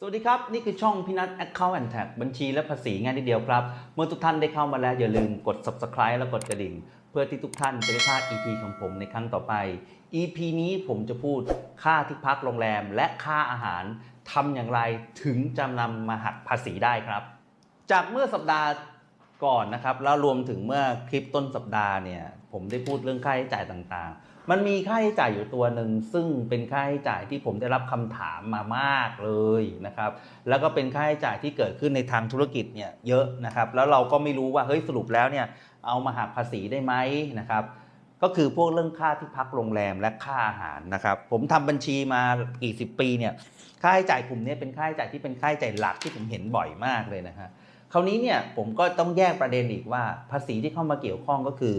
สวัสดีครับ นี่คือช่องพินัท Account and Tax บัญชีและภาษีง่ายนิดเดียวครับ เมื่อทุกท่านได้เข้ามาแล้ว อย่าลืมกด Subscribe และกดกระดิ่ง เพื่อที่ทุกท่านจะไม่พลาด EP ของผมในครั้งต่อไป EP นี้ผมจะพูดค่าที่พักโรงแรมและค่าอาหารทำอย่างไรถึงจะนำมาหักภาษีได้ครับ จากเมื่อสัปดาห์ก่อนนะครับแล้วรวมถึงเมื่อคลิปต้นสัปดาห์เนี่ยผมได้พูดเรื่องค่าใช้จ่ายต่างๆ มันมีค่าใช้จ่ายอยู่ตัวหนึ่งซึ่งเป็นค่าใช้จ่ายที่ผมได้รับคำถามมามากเลยนะครับ แล้วก็เป็นค่าใช้จ่ายที่เกิดขึ้นในทางธุรกิจเนี่ยเยอะนะครับ แล้วเราก็ไม่รู้ว่าเฮ้ยสรุปแล้วเนี่ยเอามาหักภาษีได้ไหมนะครับ ก็คือพวกเรื่องค่าที่พักโรงแรมและค่าอาหารนะครับ ผมทำบัญชีมากี่สิบปีเนี่ยค่าใช้จ่ายกลุ่มนี้เป็นค่าใช้จ่ายที่เป็นค่าใช้จ่ายหลักที่ผมเห็นบ่อยมากเลยนะฮะคราวนี้เนี่ยผมก็ต้องแยกประเด็นอีกว่าภาษีที่เข้ามาเกี่ยวข้องก็คือ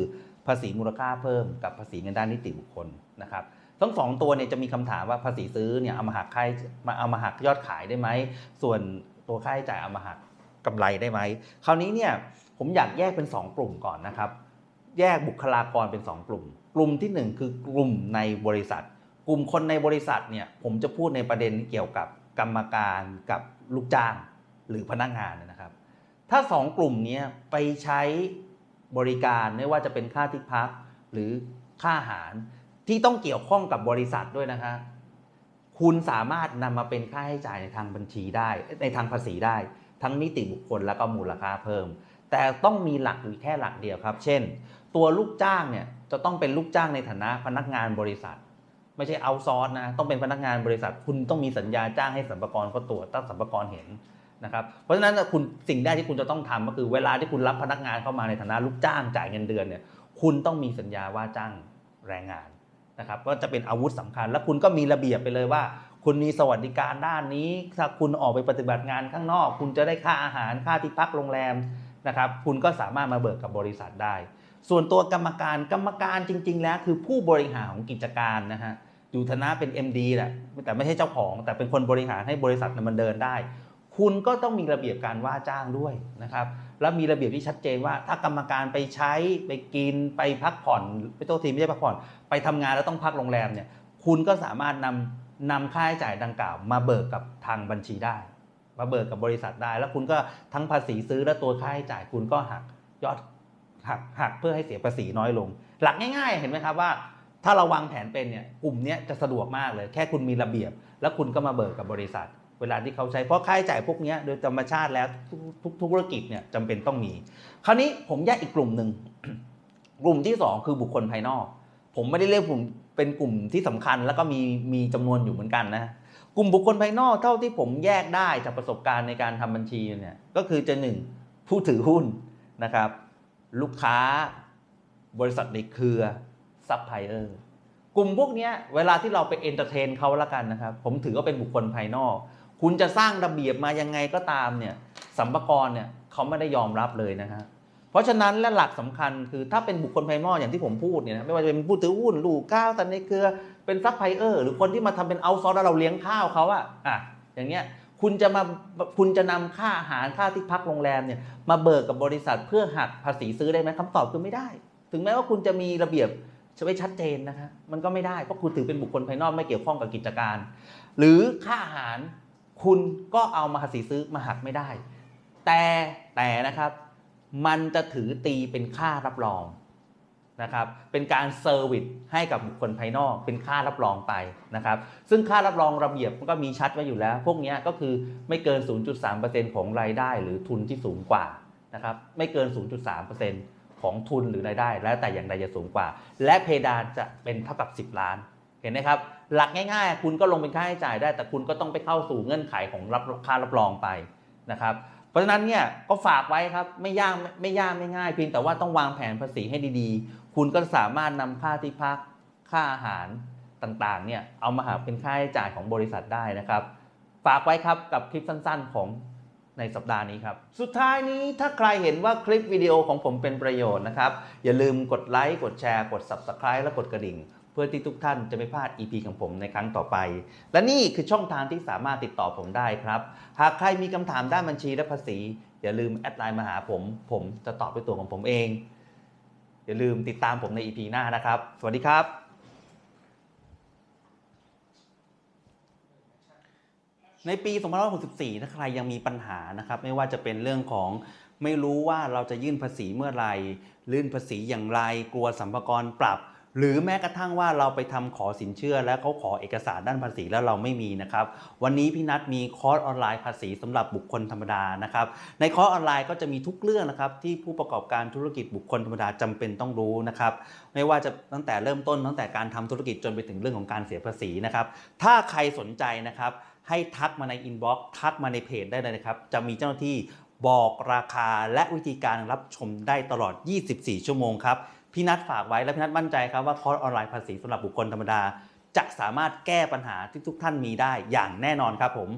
ภาษีมูลค่าเพิ่มกับภาษีเงินด้านนิติบุคคลนะครับทั้งสองตัวเนี่ยจะมีคำถามว่าภาษีซื้อเนี่ยเอามาหักค่ามาเอามาหักยอดขายได้ไหม ส่วนตัวค่าใช้จ่ายเอามาหักกำไรได้ไหม คราวนี้เนี่ยผมอยากแยกเป็น 2 กลุ่มก่อนนะครับ แยกบุคลากรเป็น 2 กลุ่ม กลุ่มที่ 1 คือกลุ่มในบริษัท กลุ่มคนในบริษัทเนี่ยผมจะพูดในประเด็นเกี่ยวกับกรรมการกับลูกจ้างหรือพนักงานนะครับ ถ้าสองกลุ่มนี้ไปใช้ บริการไม่ว่าจะเป็นค่าที่พักหรือค่าอาหารที่ต้องเกี่ยวข้องกับบริษัทด้วยนะคะคุณสามารถนำมาเป็นค่าใช้จ่ายในทางบัญชีได้ ในทางภาษีได้ ทั้งนิติบุคคลแล้วก็มูลค่าเพิ่ม แต่ต้องมีหลักอยู่แค่หลักเดียวครับ เช่น ตัวลูกจ้างเนี่ยจะต้องเป็นลูกจ้างในฐานะพนักงานบริษัท ไม่ใช่เอาซอร์สนะต้องเป็นพนักงานบริษัท คุณต้องมีสัญญาจ้างให้สัมภารเขาตรวจตั้งสัมภารเห็น นะครับเพราะฉะนั้นคุณสิ่งแรกที่คุณจะต้องทำก็คือเวลาที่คุณรับพนักงานเข้ามาในฐานะลูกจ้างจ่ายเงินเดือนเนี่ยคุณต้องมีสัญญาว่าจ้างแรงงานนะครับก็จะเป็นอาวุธสำคัญ แล้วคุณก็มีระเบียบไปเลยว่า คุณมีสวัสดิการด้านนี้ ถ้าคุณออกไปปฏิบัติงานข้างนอก คุณจะได้ค่าอาหารค่าที่พักโรงแรมนะครับคุณก็สามารถมาเบิกกับบริษัทได้ ส่วนตัวกรรมการกรรมการจริง ๆ แล้วคือผู้บริหารของกิจการนะฮะอยู่ฐานะเป็น MD แหละแต่ไม่ใช่เจ้าของ แต่เป็นคนบริหารให้บริษัทมันเดินได้ คุณก็ต้องมีระเบียบการว่าจ้างด้วยนะครับ แล้วมีระเบียบที่ชัดเจนว่า ถ้ากรรมการไปใช้ไปกินไปพักผ่อนไม่โทษทีไม่ใช่พักผ่อน ไปทำงานแล้วต้องพักโรงแรมเนี่ยคุณก็สามารถนำนำค่าใช้จ่ายดังกล่าว มาเบิกกับทางบัญชีได้ มาเบิกกับบริษัทได้ แล้วคุณก็ทั้งภาษีซื้อและตัวค่าใช้จ่าย คุณก็หักยอดหักหักเพื่อให้เสียภาษีน้อยลง หลักง่าย ๆ เห็นไหมครับว่า ถ้าเราวางแผนเป็นเนี่ยกลุ่มนี้จะสะดวกมากเลย แค่คุณมีระเบียบ แล้วคุณก็มาเบิกกับบริษัท เวลาที่เขาใช้เพราะค่าใช้จ่ายพวกนี้โดยธรรมชาติแล้วทุกธุรกิจเนี่ยจำเป็นต้องมี คราวนี้ผมแยกอีกกลุ่มหนึ่งกลุ่มที่สองคือบุคคลภายนอก ผมไม่ได้เรียกกลุ่มเป็นกลุ่มที่สำคัญแล้วก็มีมีจำนวนอยู่เหมือนกันนะกลุ่มบุคคลภายนอกเท่าที่ผมแยกได้จากประสบการณ์ในการทำบัญชีเนี่ยก็คือจะหนึ่งผู้ถือหุ้นนะครับ ลูกค้าบริษัทในเครือซัพพลายเออร์กลุ่มพวกนี้เวลาที่เราไปเอนเตอร์เทนเขาละกันนะครับ ผมถือว่าเป็นบุคคลภายนอก คุณจะสร้างระเบียบมายังไงก็ตามเนี่ยสัมภากรเนี่ยเขาไม่ได้ยอมรับเลยนะฮะเพราะฉะนั้นและหลักสำคัญคือถ้าเป็นบุคคลภายนอกอย่างที่ผมพูดเนี่ยนะไม่ว่าจะเป็นผู้ถือหุ้นลูกค้าแต่ในเครือเป็นซัพพลายเออร์หรือคนที่มาทำเป็นเอาซอร์แล้วเราเลี้ยงข้าวเขาอะอะอย่างเงี้ยคุณจะมาคุณจะนำค่าอาหารค่าที่พักโรงแรมเนี่ยมาเบิกกับบริษัทเพื่อหักภาษีซื้อได้ไหมคำตอบคือไม่ได้ ถึงแม้ว่าคุณจะมีระเบียบจะไว้ชัดเจนนะฮะมันก็ไม่ได้เพราะคุณถือเป็นบุคคลภายนอกไม่เกี่ยวข้องกับกิจการ หรือค่าอาหาร คุณก็เอามาภาษีซื้อมาหักไม่ได้ แต่แต่นะครับ มันจะถือตีเป็นค่ารับรองนะครับ เป็นการเซอร์วิสให้กับบุคคลภายนอก เป็นค่ารับรองไปนะครับ ซึ่งค่ารับรองระเบียบมันก็มีชัดไว้อยู่แล้ว พวกนี้ก็คือไม่เกิน 0.3%ของรายได้หรือทุนที่สูงกว่านะครับ ไม่เกิน 0.3%ของทุนหรือรายได้ แล้วแต่อย่างใดจะสูงกว่า และเพดานจะเป็นเท่ากับ 10 ล้าน ห็นไหมครับหลักง่ายๆ คุณก็ลงเป็นค่าใช้จ่ายได้ แต่คุณก็ต้องไปเข้าสู่เงื่อนไขของรับค่ารับรองไปนะครับเพราะฉะนั้นเนี่ยก็ฝากไว้ครับไม่ยากไม่ยากไม่ง่ายเพียงแต่ว่าต้องวางแผนภาษีให้ดีๆ คุณก็สามารถนำค่าที่พักค่าอาหารต่างๆเนี่ยเอามาหาเป็นค่าใช้จ่ายของบริษัทได้นะครับ ฝากไว้ครับกับคลิปสั้นๆของในสัปดาห์นี้ครับ สุดท้ายนี้ถ้าใครเห็นว่าคลิปวิดีโอของผมเป็นประโยชน์นะครับ อย่าลืมกดไลค์กดแชร์ กด Subscribe และกดกระดิ่ง พื่อที่ทุกท่านจะไม่พลาด EP ของผมในครั้งต่อไป และนี่คือช่องทางที่สามารถติดต่อผมได้ครับ หากใครมีคำถามด้านบัญชีและภาษี อย่าลืมแอดไลน์มาหาผม ผมจะตอบด้วยตัวของผมเอง อย่าลืมติดตามผมใน EP หน้านะครับ สวัสดีครับ ในปี 2564 ถ้าใครยังมีปัญหานะครับ ไม่ว่าจะเป็นเรื่องของไม่รู้ว่าเราจะยื่นภาษีเมื่อไหร่ลื่นภาษีอย่างไร กลัวสัมภากรปรับ หรือแม้กระทั่งว่าเราไปทำขอสินเชื่อ แล้วเขาขอเอกสารด้านภาษีแล้วเราไม่มีนะครับ วันนี้พี่นัทมีคอร์สออนไลน์ภาษีสำหรับบุคคลธรรมดานะครับ ในคอร์สออนไลน์ก็จะมีทุกเรื่องนะครับที่ผู้ประกอบการธุรกิจบุคคลธรรมดาจำเป็นต้องรู้นะครับ ไม่ว่าจะตั้งแต่เริ่มต้นตั้งแต่การทำธุรกิจจนไปถึงเรื่องของการเสียภาษีนะครับ ถ้าใครสนใจนะครับให้ทักมาในอินบ็อกซ์ทักมาในเพจได้เลยนะครับ จะมีเจ้าหน้าที่ บอกราคาและวิธีการรับชมได้ตลอด 24 ชั่วโมงครับ พี่นัทฝากไว้และพี่นัทมั่นใจครับว่าคอร์สออนไลน์ภาษีสำหรับบุคคลธรรมดา จะสามารถแก้ปัญหาที่ทุกท่านมีได้อย่างแน่นอนครับผม